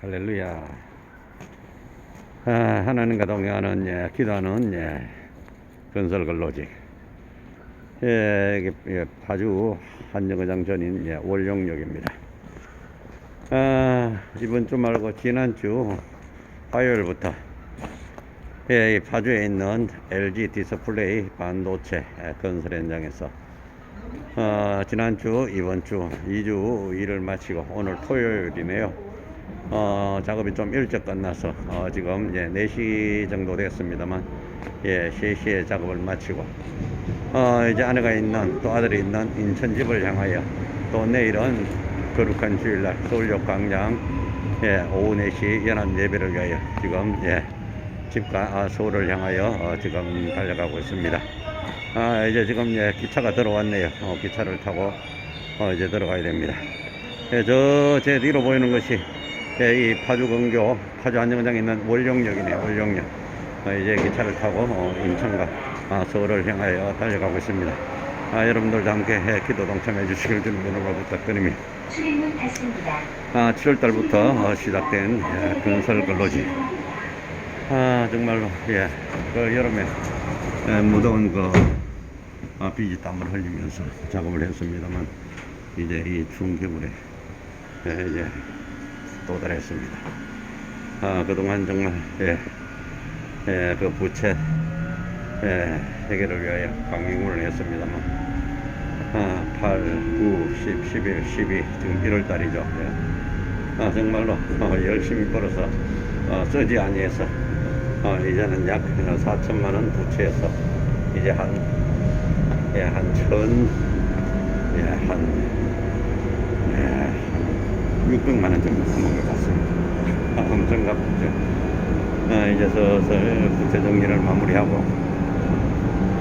할렐루야. 아, 하나님과 동행하는 예, 기도하는 예, 건설 근로직. 예, 이게 예, 파주 한정거장 전인 예, 월용역입니다. 아, 이번 주 말고 지난주 화요일부터 예, 이 파주에 있는 LG 디스플레이 반도체 예, 건설 현장에서 어, 지난주, 이번 주 2주 일을 마치고 오늘 토요일이네요. 어, 작업이 좀 일찍 끝나서 어, 지금 이제 4시 정도 됐습니다만 예, 3시에 작업을 마치고 어, 이제 아내가 있는 또 아들이 있는 인천 집을 향하여 또 내일은 거룩한 주일날 서울역 광장 예, 오후 4시 연합 예배를 위하여 지금 예, 집과 아, 서울을 향하여 어, 지금 달려가고 있습니다. 아, 이제 지금 예, 기차가 들어왔네요. 어, 기차를 타고 어, 이제 들어가야 됩니다. 예, 저 제 뒤로 보이는 것이 예, 이 파주 근교 파주 안정장에 있는 월령역이네요. 월령역. 어, 이제 기차를 타고 어, 인천과 아, 서울을 향하여 달려가고 있습니다. 아, 여러분들도 함께 예, 기도 동참해 주시길 주님으로 부탁드립니다. 출입문 닫습니다. 아, 7월 달부터 어, 시작된 예, 건설 근로지. 아, 정말로 예, 그 여름에 예, 무더운 그 아, 비지 땀을 흘리면서 작업을 했습니다만 이제 이 겨울에 예, 이제 도달했습니다. 아, 그동안 정말 예, 예, 그 부채 예, 해결을 위하여 강행군을 했습니다만 아, 8, 9, 10, 11, 12 지금 1월 달이죠. 예. 아, 정말로 어, 열심히 벌어서 어, 쓰지 아니해서 어, 이제는 약 4천만 원 부채에서 이제 한, 예, 한 천, 예, 한, 예, 한 600만 원 정도 같습니다. 아, 엄청 갚죠. 아, 이제 슬슬 부채 정리를 마무리하고,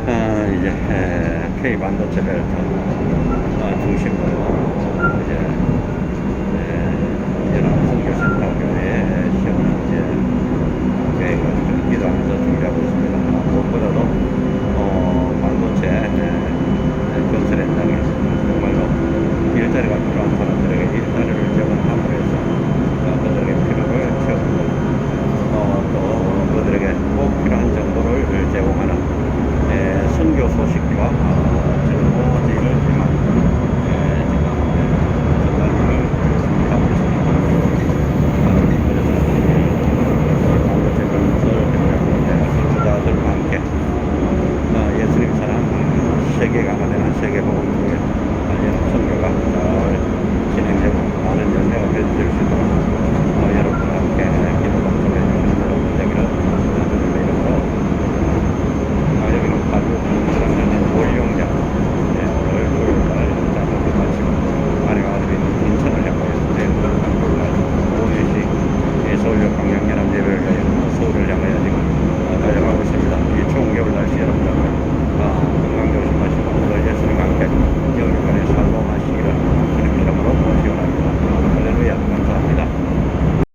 아, 이제 에, K 반도체 벨트 아, 중심으로 세계관에 대한 세계보건 중에 관련 선교가 잘 진행되고